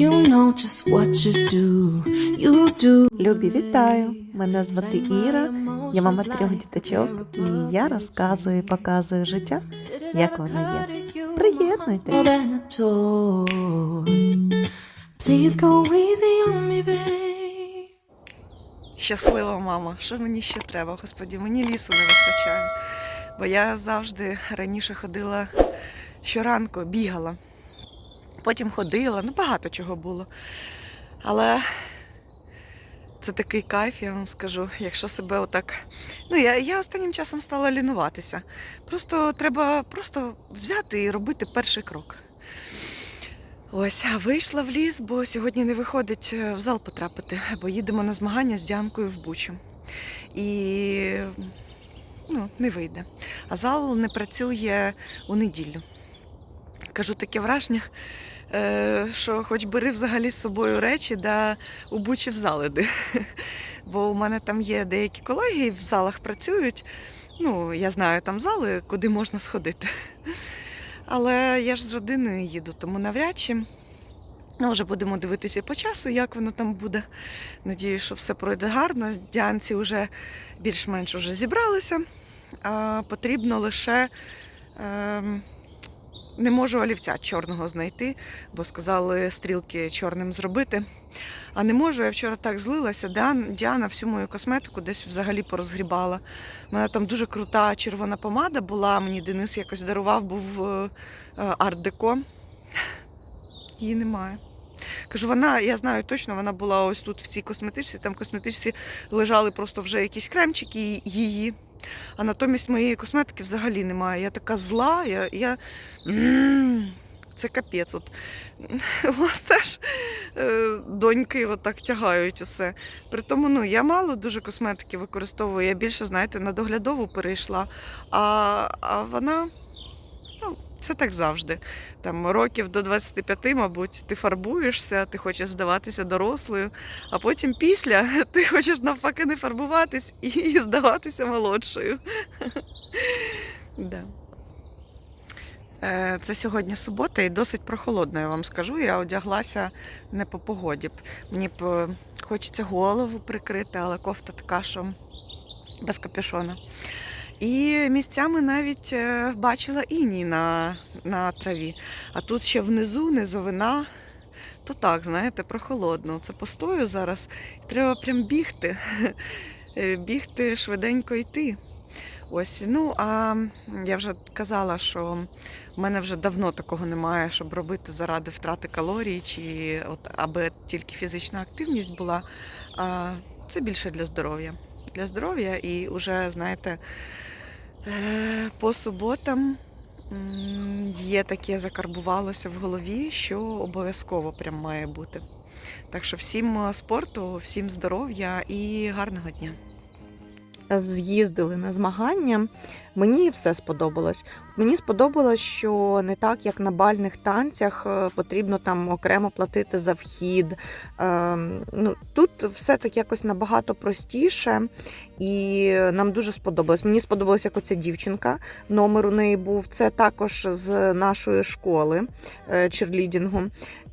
You know just what you do, you do. Любі, вітаю! Мене звати Іра, я мама трьох діточок, і я розказую і показую життя, як воно є. Приєднуйтесь! Щаслива мама. Що мені ще треба? Господі, мені лісу не вистачає. Бо я завжди раніше ходила щоранку, бігала. Потім ходила, ну багато чого було. Але це такий кайф, я вам скажу, якщо себе отак. Ну, я, я останнім часом стала лінуватися. Просто треба просто взяти і робити перший крок. Ось, а вийшла в ліс, бо сьогодні не виходить е, в зал потрапити, бо їдемо на змагання з Діанкою в Бучу. І ну, не вийде. А зал не працює у неділю. Кажу таке враження, що хоч бери взагалі з собою речі, да у Бучі в заледи. Бо у мене там є деякі колеги, в залах працюють. Ну, я знаю там зали, куди можна сходити. Але я ж з родиною їду, тому навряд чи. Ну, вже будемо дивитися по часу, як воно там буде. Надію, що все пройде гарно. Діанці вже більш-менш уже зібралися. А, потрібно лише ем, не можу олівця чорного знайти, бо сказали стрілки чорним зробити. А не можу, я вчора так злилася. Діана, всю мою косметику десь взагалі порозгрібала. У мене там дуже крута червона помада була. Мені Денис якось дарував, був е, е, арт-деко. Її немає. Кажу, вона, я знаю точно, вона була ось тут в цій косметичці. Там в косметичці лежали просто вже якісь кремчики її. А натомість моєї косметики взагалі немає. Я така зла, я. я... Це капець. От. У вас теж доньки отак тягають усе. При тому, ну, я мало дуже косметики використовую, я більше, знаєте, на доглядову перейшла. А, а вона, це так завжди. Там років до 25, мабуть, ти фарбуєшся, ти хочеш здаватися дорослою, а потім після ти хочеш навпаки не фарбуватись і здаватися молодшою. Да. Е, Це сьогодні субота і досить прохолодно, я вам скажу. Я одяглася не по погоді. Мені б е, хочеться голову прикрити, але кофта така, що без капюшона. І місцями навіть е, бачила іній на, на траві. А тут ще внизу низовина. То так, знаєте, прохолодно. Це постою зараз. Треба прям бігти. Е, Бігти швиденько йти. Ось, ну а я вже казала, що в мене вже давно такого немає, щоб робити заради втрати калорій, чи от аби тільки фізична активність була. А це більше для здоров'я. Для здоров'я і вже, знаєте, по суботам є таке закарбувалося в голові, що обов'язково прям має бути. Так що всім е, спорту, всім здоров'я і гарного дня. З'їздили на змагання. Мені все сподобалось. Мені сподобалось, що не так, як на бальних танцях, е, потрібно там окремо платити за вхід. Ем, Ну, тут все так якось набагато простіше, і нам дуже сподобалось. Мені сподобалась як оця дівчинка. Номер у неї був. Це також з нашої школи е, черлідінгу.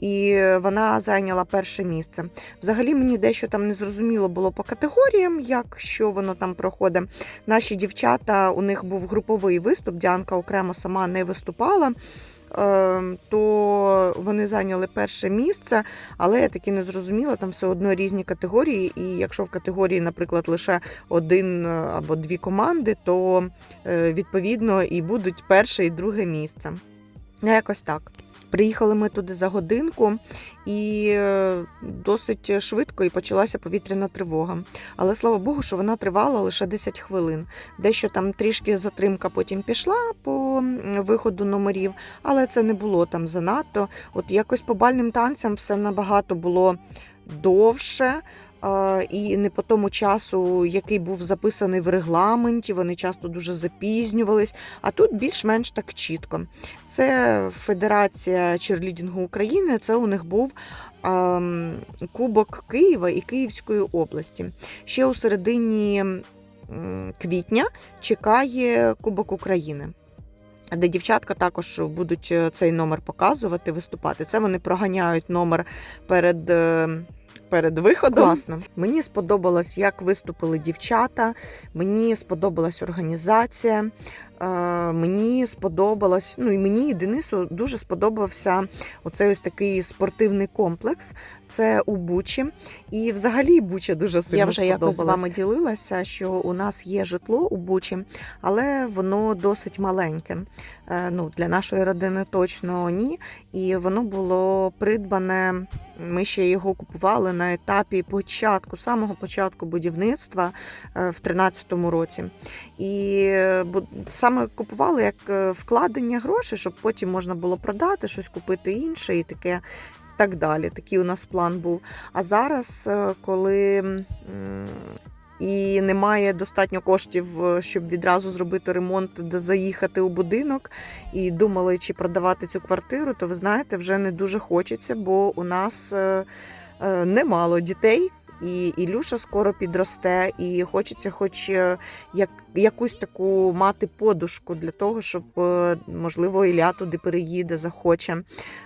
І вона зайняла перше місце. Взагалі мені дещо там не зрозуміло було по категоріям, як що воно там проходить. Наші дівчата, у них був груповий виступ, Діанка окремо сама не виступала. е, То вони зайняли перше місце, але я таки не зрозуміла, там все одно різні категорії. І якщо в категорії, наприклад, лише один е, або дві команди, то е, відповідно і будуть перше і друге місце. Якось так. Приїхали ми туди за годинку, і е, досить швидко і почалася повітряна тривога. Але слава Богу, що вона тривала лише 10 хвилин. Дещо там трішки затримка потім пішла по виходу номерів, але це не було там занадто. От якось по бальним танцям все набагато було довше. І не по тому часу, який був записаний в регламенті, вони часто дуже запізнювались. А тут більш-менш так чітко. Це Федерація черлідінгу України. Це у них був ем, Кубок Києва і Київської області. Ще у середині квітня чекає Кубок України. де дівчатка також будуть е, цей номер показувати, виступати. Це вони проганяють номер перед. Перед виходом Класно. мені сподобалось, як виступили дівчата. Мені сподобалась організація. Мені сподобалось, ну і мені і Денису дуже сподобався оцей ось такий спортивний комплекс. Це у Бучі. І взагалі Буча дуже сильно Я вже якось з вами ділилася, що у нас є житло у Бучі, але воно досить маленьке. Е, Ну, Для нашої родини точно ні. І воно було придбане. Ми ще його купували на етапі початку, самого початку будівництва е, в 2013 році. І е, саме купували як е, вкладення грошей, щоб потім можна було продати, щось купити інше і таке. Так далі. Такий у нас план був. А зараз, е, коли і немає достатньо коштів, е, щоб відразу зробити ремонт, де заїхати у будинок, і думали, чи продавати цю квартиру, то ви знаєте, вже не дуже хочеться, бо у нас немало дітей. І Ілюша скоро підросте, і хочеться, хоч е, як, якусь таку мати подушку для того, щоб е, можливо Ілля туди переїде, захоче.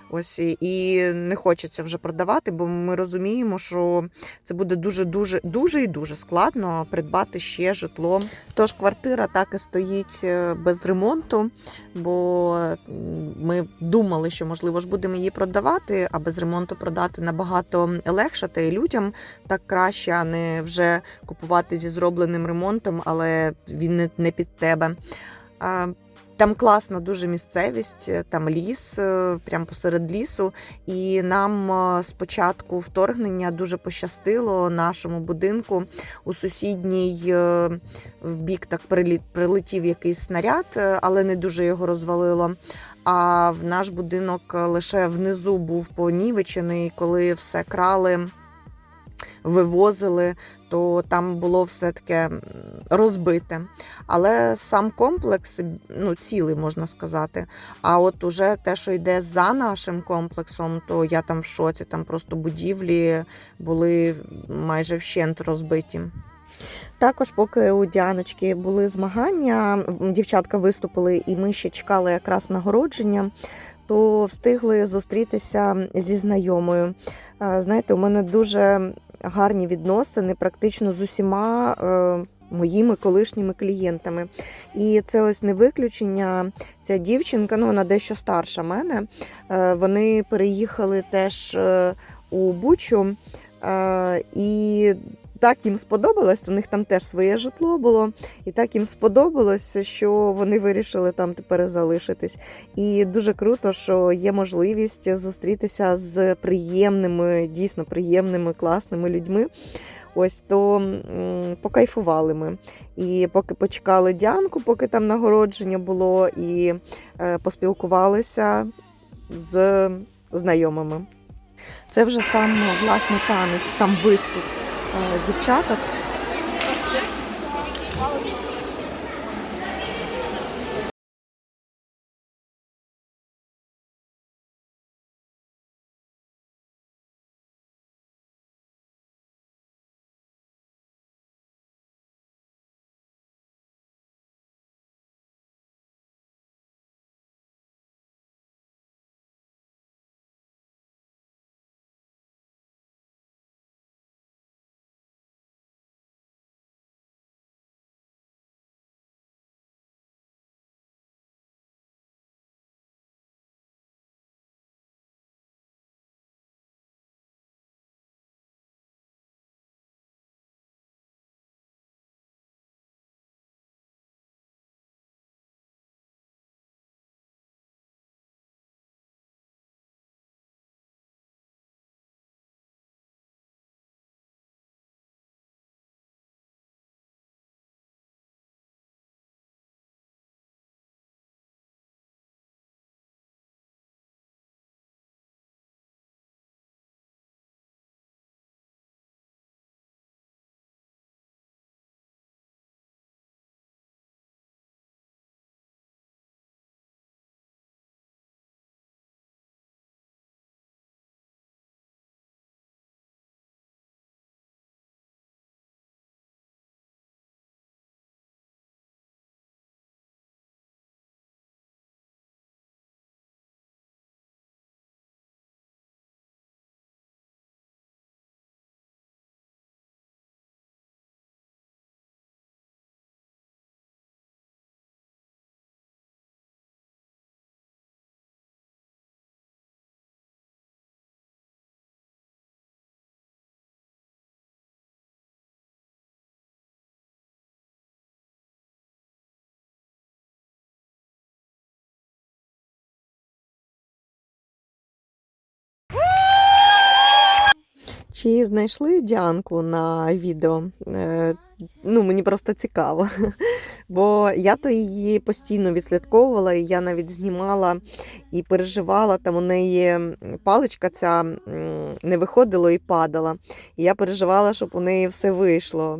Ось і- не хочеться вже продавати, бо ми розуміємо, що це буде дуже дуже і дуже складно придбати ще житло. Тож квартира так і стоїть е, без ремонту, бо ми думали, що можливо ж будемо її продавати, а без ремонту продати набагато легше, та і людям так краще, а не вже купувати зі зробленим ремонтом, але він не, під тебе. Там класна дуже місцевість, е, там ліс, е, прямо посеред лісу. І нам е, з початку вторгнення дуже пощастило нашому будинку у сусідній в бік так прилетів якийсь снаряд, але не дуже його розвалило. А в наш будинок лише внизу був понівечений, коли все крали, вивозили, то там було все таке розбите. Але сам комплекс ну, цілий, можна сказати. А от уже те, що йде за нашим комплексом, то я там в шоці, там просто будівлі були майже вщент розбиті. Також, поки у Діаночки були змагання, дівчатка виступили, і ми ще чекали якраз нагородження, то встигли зустрітися зі знайомою. Знаєте, у мене дуже гарні відносини практично з усіма. е, Моїми колишніми клієнтами. І це ось не виключення. Ця дівчинка, ну вона дещо старша мене. Е, Вони переїхали теж е, у Бучу. Е, І так їм сподобалось, у них там теж своє житло було, і так їм сподобалось, що вони вирішили там тепер залишитись. І дуже круто, що є можливість зустрітися з приємними, дійсно приємними, класними людьми. Ось то покайфували ми. І поки почекали Діанку, поки там нагородження було, і е, поспілкувалися з знайомими. Це вже сам власний танець, сам виступ дівчаток. Чи знайшли Діанку на відео? Ну, мені просто цікаво. Бо я то її постійно відслідковувала, і я навіть знімала і переживала. Там у неї паличка ця не виходила і падала. І я переживала, щоб у неї все вийшло.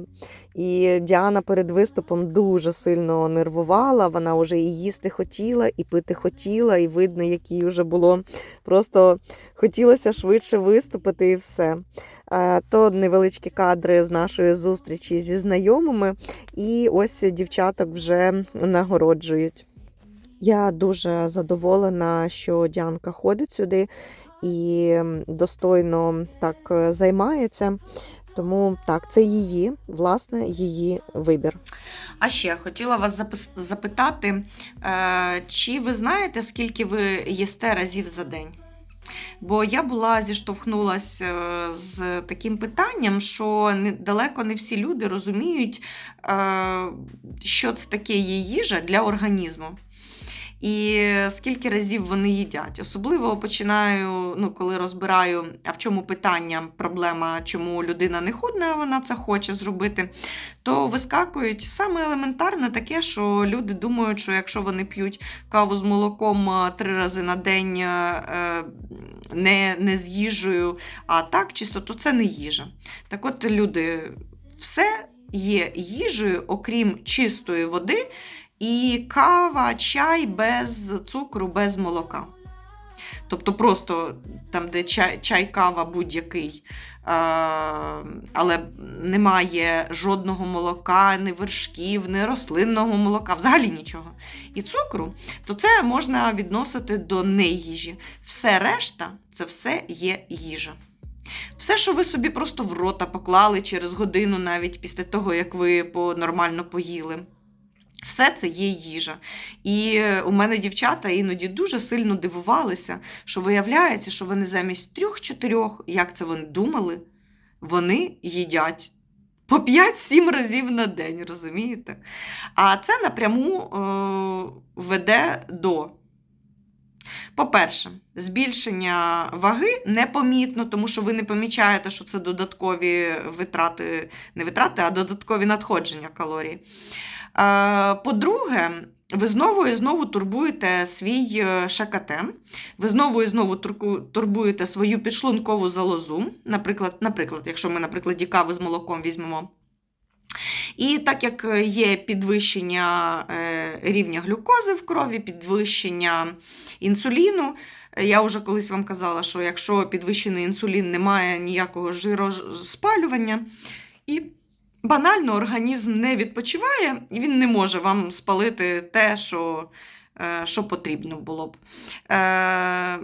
І Діана перед виступом дуже сильно нервувала. Вона вже і їсти хотіла, і пити хотіла, і видно, як їй вже було просто хотілося швидше виступити і все. Е, То невеличкі кадри з нашої зустрічі зі знайомими, і ось дівчаток вже нагороджують. Я дуже задоволена, що Діанка ходить сюди і достойно так е, займається. Тому так, це її, власне, її вибір. А ще хотіла вас запитати, е, чи ви знаєте, скільки ви їсте разів за день? Бо я була зіштовхнулася е, з таким питанням, що далеко не всі люди розуміють, е, що це таке є їжа для організму. І скільки разів вони їдять. Особливо починаю, ну, коли розбираю, а в чому питання, проблема, чому людина не худне, а вона це хоче зробити, то вискакують саме елементарне таке, що люди думають, що якщо вони п'ють каву з молоком е, три рази на день не, не з їжею, а так чисто, то це не їжа. Так от, люди, все є їжею, окрім чистої води. І кава, чай без цукру, без молока. Тобто просто там, де чай, чай кава будь-який, але немає жодного молока, ні вершків, ні рослинного молока, взагалі нічого. І цукру, то це можна відносити до неїжі. Все решта це все є їжа. Все, що ви собі просто в рота поклали через годину, навіть після того, як ви нормально поїли. Все це є їжа. І е, у мене дівчата іноді дуже сильно дивувалися, що виявляється, що вони замість трьох-чотирьох, як це вони думали, вони їдять по 5-7 разів на день, розумієте? А це напряму е, веде до. По-перше, збільшення ваги непомітно, тому що ви не помічаєте, що це додаткові витрати, не витрати, а додаткові надходження калорій. По-друге, ви знову і знову турбуєте свій е, ШКТ, ви знову і знову турбуєте свою підшлункову залозу, наприклад, наприклад, якщо ми, наприклад, кави з молоком візьмемо. І так як є підвищення е, рівня глюкози в крові, підвищення інсуліну, е, я вже колись вам казала, що якщо підвищений інсулін, немає ніякого жироспалювання, і банально організм не відпочиває, і він не може вам спалити те, що, е, що потрібно було б. Е,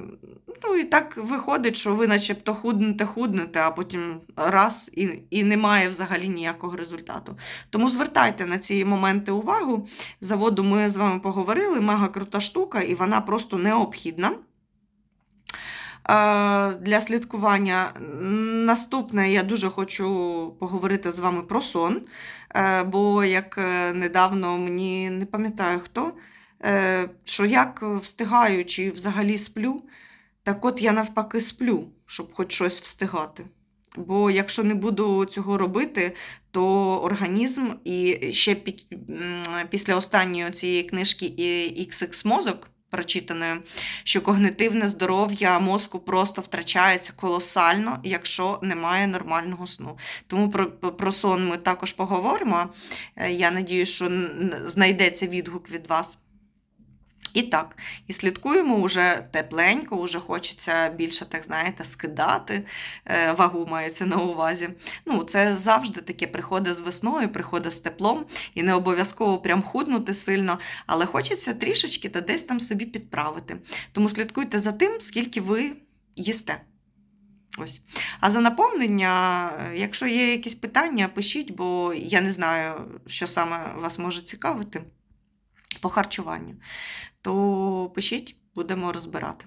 ну і так виходить, що ви начебто худнете, худнете, а потім раз і, і немає взагалі ніякого результату. Тому звертайте на ці моменти увагу. За воду ми з вами поговорили, мега крута штука, і вона просто необхідна. Для слідкування. Наступне я дуже хочу поговорити з вами про сон. Е, Бо як е, недавно мені не пам'ятаю хто, е, що як встигаю чи взагалі сплю, так от я навпаки сплю, щоб хоч щось встигати. Бо якщо не буду цього робити, то організм і ще під, після останньої цієї книжки XX мозок прочитаної, що когнитивне здоров'я мозку просто втрачається колосально, якщо немає нормального сну. Тому про, про сон ми також поговоримо. Е, Я надію, що знайдеться відгук від вас. І так, і слідкуємо уже тепленько, уже хочеться більше, так знаєте, скидати. Е, Вагу мається на увазі. Ну, це завжди таке приходить з весною, приходить з теплом, і не обов'язково прям худнути сильно, але хочеться трішечки та десь там собі підправити. Тому слідкуйте за тим, скільки ви їсте. Ось. А за наповнення, якщо є якісь питання, пишіть, бо я не знаю, що саме вас може цікавити по харчуванню. То пишіть, будемо розбирати.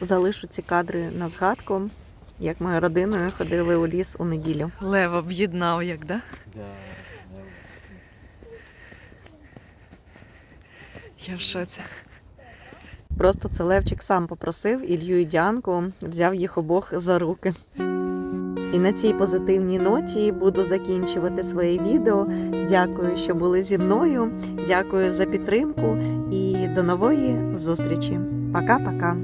Залишу ці кадри на згадку, як ми родиною ходили у ліс у неділю. Лев об'єднав, як, да? Я в шоці. Просто це Левчик сам попросив Ілью і Діанку, взяв їх обох за руки. І на цій позитивній ноті буду закінчувати своє відео. Дякую, що були зі мною. Дякую за підтримку і до нової зустрічі. Пока-пока.